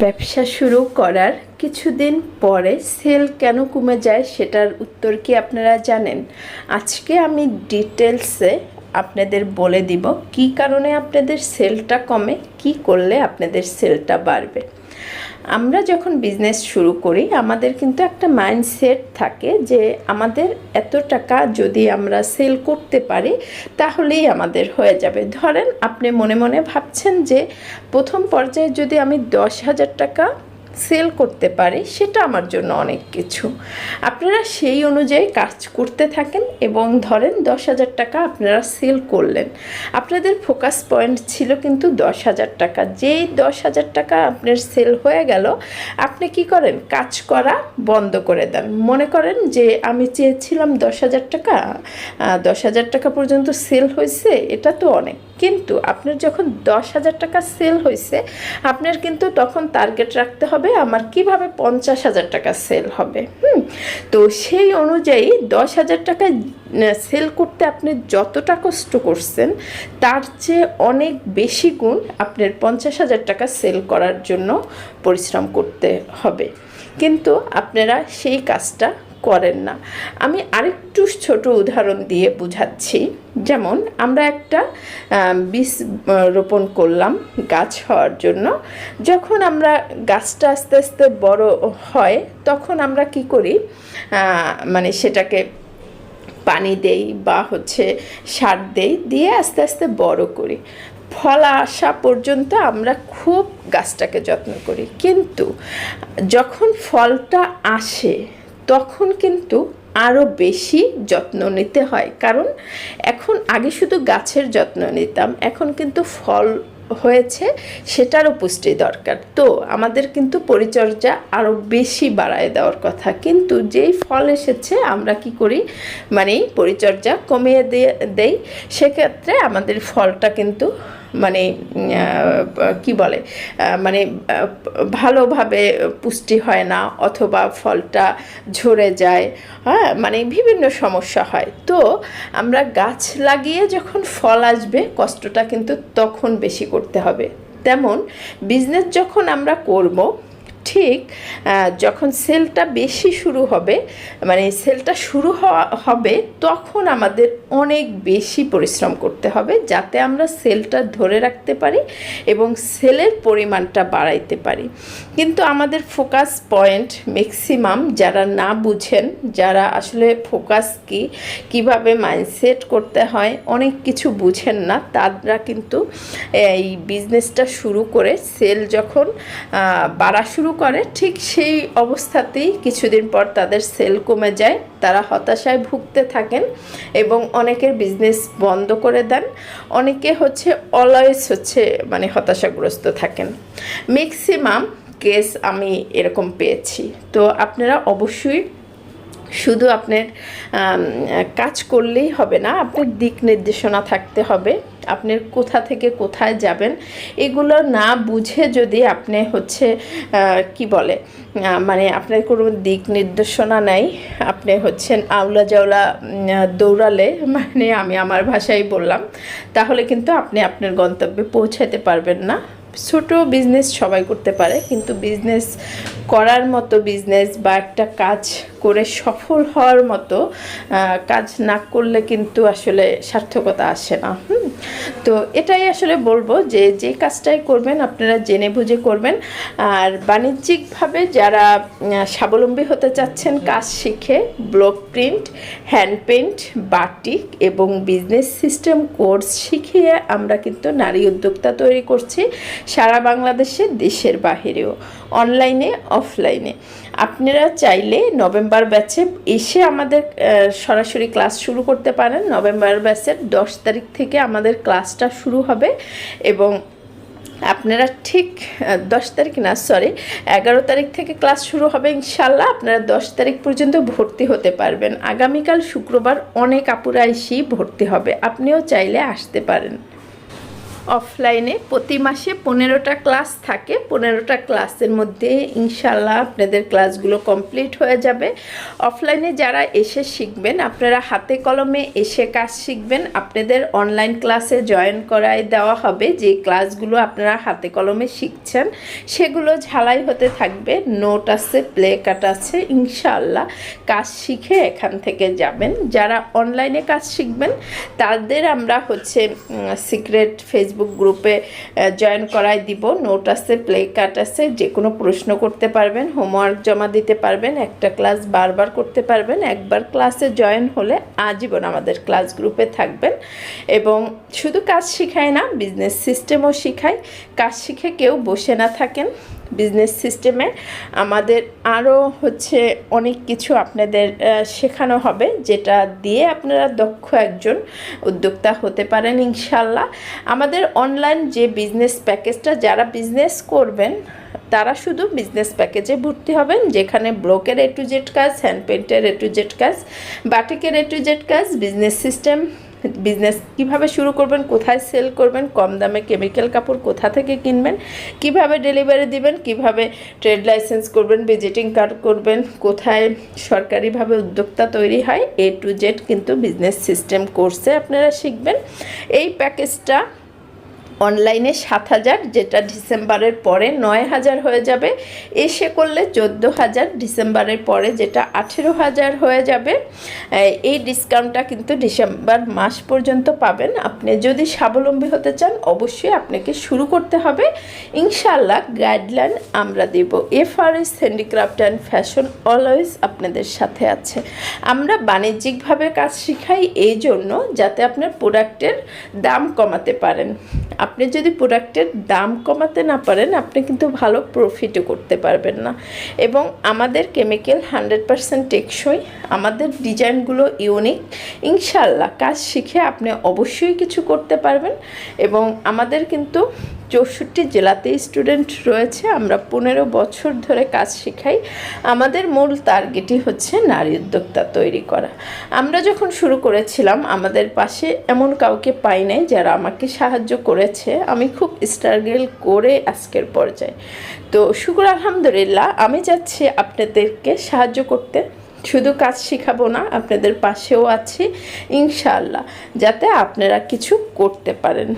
ব্যবসা শুরু করার কিছুদিন পরে সেল কেন কমে যায় সেটার উত্তর কি আপনারা জানেন? আজকে আমি ডিটেলসে আপনাদের বলে দিব কি কারণে আপনাদের সেলটা কমে, কি করলে আপনাদের সেলটা বাড়বে। আমরা যখন বিজনেস শুরু করি, আমাদের কিন্তু একটা মাইন্ডসেট থাকে যে আমাদের এত টাকা যদি আমরা সেল করতে পারি, তাহলেই আমাদের হয়ে যাবে। ধরেন আপনি মনে মনে ভাবছেন যে প্রথম পর্যায়ে যদি আমি দশ হাজার টাকা সেল করতে পারি, সেটা আমার জন্য অনেক কিছু। আপনারা সেই অনুযায়ী কাজ করতে থাকেন এবং ধরেন দশ হাজার টাকা আপনারা সেল করলেন। আপনাদের ফোকাস পয়েন্ট ছিল কিন্তু দশ হাজার টাকা। যেই দশ হাজার টাকা আপনার সেল হয়ে গেল, আপনি কি করেন? কাজ করা বন্ধ করে দেন। মনে করেন যে আমি চেয়েছিলাম দশ হাজার টাকা দশ হাজার টাকা পর্যন্ত সেল হয়েছে, এটা তো অনেক। কিন্তু আপনার যখন দশ হাজার টাকা সেল হয়েছে আপনার কিন্তু তখন টার্গেট রাখতে হবে আমার কীভাবে পঞ্চাশ হাজার টাকা সেল হবে, হুম? তো সেই অনুযায়ী দশ হাজার টাকা সেল করতে আপনি যতটা কষ্ট করছেন, তার চেয়ে অনেক বেশি গুণ আপনার পঞ্চাশ হাজার টাকা সেল করার জন্য পরিশ্রম করতে হবে। কিন্তু আপনারা সেই কাজটা করেন না। আমি আরেকটু ছোট উদাহরণ দিয়ে বুঝাচ্ছি। যেমন আমরা একটা বীজ রোপণ করলাম গাছ হওয়ার জন্য। যখন আমরা গাছটা আস্তে আস্তে বড় হয়, তখন আমরা কি করি? মানে সেটাকে পানি দেই বা হচ্ছে সার দেই, দিয়ে আস্তে আস্তে বড় করি। ফল আসা পর্যন্ত আমরা খুব গাছটাকে যত্ন করি। কিন্তু যখন ফলটা আসে তখন কিন্তু আরও বেশি যত্ন নিতে হয়। কারণ এখন আগে শুধু গাছের যত্ন নিতাম, এখন কিন্তু ফল হয়েছে সেটারও পুষ্টি দরকার। তো আমাদের কিন্তু পরিচর্যা আরও বেশি বাড়ায় দেওয়ার কথা। কিন্তু যেই ফল এসেছে আমরা কি করি? মানে পরিচর্যা কমিয়ে দিয়ে দেই। সেক্ষেত্রে আমাদের ফলটা কিন্তু মানে কি বলে মানে ভালোভাবে পুষ্টি হয় না অথবা ফলটা ঝরে যায় হ্যাঁ মানে বিভিন্ন সমস্যা হয়। তো আমরা গাছ লাগিয়ে যখন ফল আসবে, কষ্টটা কিন্তু তখন বেশি করতে হবে। তেমন বিজনেস যখন আমরা করব ঠিক যখন সেলটা বেশি শুরু হবে মানে সেলটা শুরু হবে, তখন আমাদের অনেক বেশি পরিশ্রম করতে হবে যাতে আমরা সেলটা ধরে রাখতে পারি এবং সেলের পরিমাণটা বাড়াইতে পারি। কিন্তু আমাদের ফোকাস পয়েন্ট ম্যাক্সিমাম যারা না বুঝেন, যারা আসলে ফোকাস কি, কীভাবে মাইন্ডসেট করতে হয়, অনেক কিছু বুঝেন না, তারা কিন্তু এই বিজনেসটা শুরু করে সেল যখন বাড়া শুরু করে, ঠিক সেই অবস্থাতেই কিছুদিন পর তাদের সেল কমে যায়। তারা হতাশায় ভুগতে থাকেন এবং অনেকের বিজনেস বন্ধ করে দেন। অনেকে হচ্ছে অলওয়েজ হচ্ছে মানে হতাশাগ্রস্ত থাকেন। ম্যাক্সিমাম কেস আমি এরকম পেয়েছি। তো আপনারা অবশ্যই শুধু আপনার কাজ করলেই হবে না, আপনার দিক নির্দেশনা থাকতে হবে, আপনার কোথা থেকে কোথায় যাবেন, এগুলো না বুঝে যদি আপনি হচ্ছে কি বলে মানে আপনার কোনো দিক নির্দেশনা নাই, আপনি হচ্ছেন আউলা জাউলা দৌড়ালে মানে আমি আমার ভাষায় বললাম, তাহলে কিন্তু আপনি আপনার গন্তব্যে পৌঁছাতে পারবেন না। ছোট বিজনেস সবাই করতে পারে, কিন্তু বিজনেস করার মতো বিজনেস বা একটা কাজ করে সফল হওয়ার মতো কাজ না করলে কিন্তু আসলে সার্থকতা আসে না তো এটাই আসলে বলব যে যে কাজটাই করবেন আপনারা জেনে বুঝে করবেন। আর বাণিজ্যিকভাবে যারা স্বাবলম্বী হতে চাচ্ছেন কাজ শিখে, block print, hand paint batik এবং বিজনেস সিস্টেম কোর্স শিখিয়ে আমরা কিন্তু নারী উদ্যোক্তা তৈরি করছি সারা বাংলাদেশে, দেশের বাহিরেও, অনলাইনে, অফলাইনে। আপনারা চাইলে নভেম্বর ব্যাচে এসে আমাদের সরাসরি ক্লাস শুরু করতে পারেন। নভেম্বর ব্যাচের দশ তারিখ থেকে আমাদের ক্লাসটা শুরু হবে এবং আপনারা ঠিক দশ তারিখ না সরি এগারো তারিখ থেকে ক্লাস শুরু হবে ইনশাল্লাহ আপনারা দশ তারিখ পর্যন্ত ভর্তি হতে পারবেন। আগামীকাল শুক্রবার অনেক আপুরা এসেই ভর্তি হবে। আপনিও চাইলে আসতে পারেন। অফলাইনে প্রতি মাসে পনেরোটা ক্লাস থাকে। পনেরোটা ক্লাসের মধ্যে ইনশাল্লাহ আপনাদের ক্লাসগুলো কমপ্লিট হয়ে যাবে। অফলাইনে যারা এসে শিখবেন, আপনারা হাতে কলমে এসে কাজ শিখবেন। আপনাদের অনলাইন ক্লাসে জয়েন করায় দেওয়া হবে। যে ক্লাসগুলো আপনারা হাতে কলমে শিখছেন, সেগুলো ঝালাই হতে থাকবে। নোট আছে প্লে কাট আছে ইনশাল্লাহ কাজ শিখে এখান থেকে যাবেন। যারা অনলাইনে কাজ শিখবেন, তাদের আমরা হচ্ছে সিক্রেট ফেসবুক গ্রুপে জয়েন করাই দিব। নোট আছে প্লে কার্ড আছে যে কোনো প্রশ্ন করতে পারবেন হোমওয়ার্ক জমা দিতে পারবেন, একটা ক্লাস বারবার করতে পারবেন, একবার ক্লাসে জয়েন হলে আজীবন আমাদের ক্লাস গ্রুপে থাকবেন। এবং শুধু কাজ শিখায় না বিজনেস সিস্টেমও শিখায়। কাজ শিখে কেউ বসে না থাকেন। বিজনেস সিস্টেমে আমাদের আরও হচ্ছে অনেক কিছু আপনাদের শেখানো হবে, যেটা দিয়ে আপনারা দক্ষ একজন উদ্যোক্তা হতে পারেন ইনশাল্লাহ। আমাদের অনলাইন যে বিজনেস প্যাকেজটা যারা বিজনেস করবেন, তারা শুধু বিজনেস প্যাকেজে ভর্তি হবেন, যেখানে ব্লকের এ টু জেড কাজ হ্যান্ড পেন্টের এ টু জেড কাজ বাটিকের এ টু জেড কাজ বিজনেস সিস্টেম বিজনেস কীভাবে শুরু করবেন, কোথায় সেল করবেন, কম দামে কেমিক্যাল কাপড় কোথা থেকে কিনবেন, কীভাবে ডেলিভারি দিবেন, কীভাবে ট্রেড লাইসেন্স করবেন ভিজিটিং কার্ড করবেন, কোথায় সরকারিভাবে উদ্যোক্তা তৈরি হয় এ টু জেড কিন্তু বিজনেস সিস্টেম কোর্সে আপনারা শিখবেন। এই প্যাকেজটা অনলাইনে সাত হাজার, যেটা ডিসেম্বরের পরে নয় হাজার হয়ে যাবে। এসে করলে চোদ্দ হাজার, ডিসেম্বরের পরে যেটা আঠেরো হাজার হয়ে যাবে। এই- ডিসকাউন্টটা কিন্তু ডিসেম্বর মাস পর্যন্ত পাবেন। আপনি যদি স্বাবলম্বী হতে চান, অবশ্যই আপনাকে শুরু করতে হবে। ইনশাল্লাহ গাইডলাইন আমরা দেব। F R S handicraft and fashion always আপনাদের সাথে আছে। আমরা বাণিজ্যিকভাবে কাজ শিখাই এই জন্য যাতে আপনার প্রোডাক্টের দাম কমাতে পারেন। আপনি যদি প্রোডাক্টের দাম কমাতে না পারেন, আপনি কিন্তু ভালো প্রফিটও করতে পারবেন না। এবং আমাদের কেমিক্যাল হান্ড্রেড পারসেন্ট টেকসই, আমাদের ডিজাইনগুলো ইউনিক ইনশাল্লাহ কাজ শিখে আপনি অবশ্যই কিছু করতে পারবেন। এবং আমাদের কিন্তু চৌষট্টি জেলাতেই স্টুডেন্ট রয়েছে, আমরা পনেরো বছর ধরে কাজ শেখাই। আমাদের মূল টার্গেটই হচ্ছে নারী উদ্যোক্তা তৈরি করা। আমরা যখন শুরু করেছিলাম, আমাদের পাশে এমন কাউকে পাই নাই যারা আমাকে সাহায্য করেছে। আমি খুব স্ট্রাগল করে আজকের পর্যায়ে। তো শুক্র আলহামদুলিল্লাহ, আমি যাচ্ছি আপনাদেরকে সাহায্য করতে। শুধু কাজ শেখাবো না, আপনাদের পাশেও আছি, ইনশাআল্লাহ, যাতে আপনারা কিছু করতে পারেন।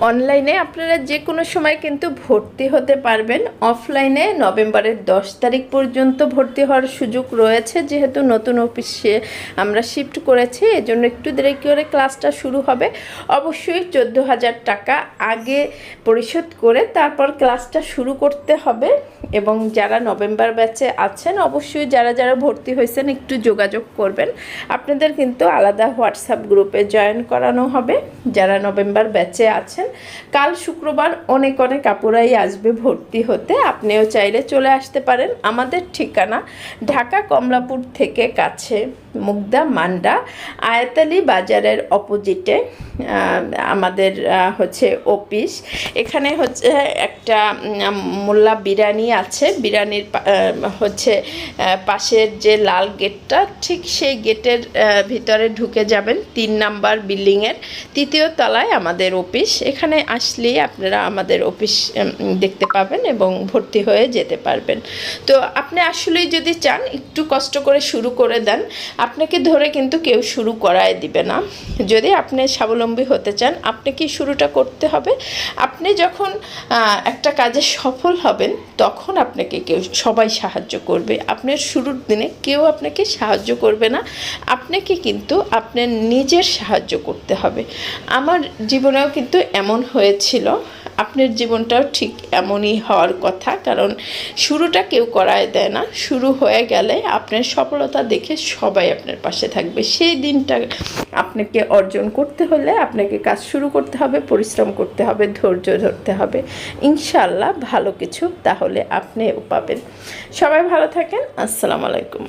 অনলাইনে আপনারা যে কোনো সময় কিন্তু ভর্তি হতে পারবেন। অফলাইনে নভেম্বরের দশ তারিখ পর্যন্ত ভর্তি হওয়ার সুযোগ রয়েছে। যেহেতু নতুন অফিসে আমরা শিফট করেছি, এজন্য একটু দেরি করে ক্লাসটা শুরু হবে। অবশ্যই চোদ্দ হাজার টাকা আগে পরিশোধ করে তারপর ক্লাসটা শুরু করতে হবে। এবং যারা নভেম্বর ব্যাচে আছেন, অবশ্যই যারা যারা ভর্তি হয়েছেন, একটু যোগাযোগ করবেন। আপনাদের কিন্তু আলাদা হোয়াটসঅ্যাপ গ্রুপে জয়েন করানো হবে। যারা নভেম্বর ব্যাচে আছেন কাল শুক্রবার অনেক অনেক আপুরাই আসবে ভর্তি হতে। আপনিও চাইলে চলে আসতে পারেন। আমাদের ঠিকানা ঢাকা কমলাপুর থেকে কাছে। মুগদা মান্ডা, আয়াতালি বাজারের অপোজিটে আমাদের হচ্ছে অফিস এখানে হচ্ছে একটা মোল্লা বিরিয়ানি আছে। বিরিয়ানির হচ্ছে পাশের যে লাল গেটটা, ঠিক সেই গেটের ভিতরে ঢুকে যাবেন তিন নাম্বার বিল্ডিংয়ের তৃতীয় তলায় আমাদের অফিস এখানে আসলেই আপনারা আমাদের অফিস দেখতে পাবেন এবং ভর্তি হয়ে যেতে পারবেন। তো আপনি আসলেই যদি চান, একটু কষ্ট করে শুরু করে দেন। আপনাকে ধরে কিন্তু কেউ শুরু করায় দিবে না। যদি আপনি স্বাবলম্বী হতে চান আপনাকে শুরুটা করতে হবে? আপনি যখন একটা কাজে সফল হবেন, তখন আপনাকে কেউ, সবাই সাহায্য করবে। আপনার শুরুর দিনে কেউ আপনাকে সাহায্য করবে না। আপনাকে কিন্তু আপনার নিজের সাহায্য করতে হবে। আমার জীবনেও কিন্তু এমন হয়েছিল আপনার জীবনটাও ঠিক এমনই হওয়ার কথা, কারণ শুরুটা কেউ করায় দেয় না। শুরু হয়ে গেলে আপনার সফলতা দেখে সবাই আপনার পাশে থাকবে। সেই দিনটা আপনাকে অর্জন করতে হলে আপনাকে কাজ শুরু করতে হবে, পরিশ্রম করতে হবে, ধৈর্য ধরতে হবে। ইনশাল্লাহ ভালো কিছু তাহলে আপনিও পাবেন। সবাই ভালো থাকেন। আসসালামু আলাইকুম।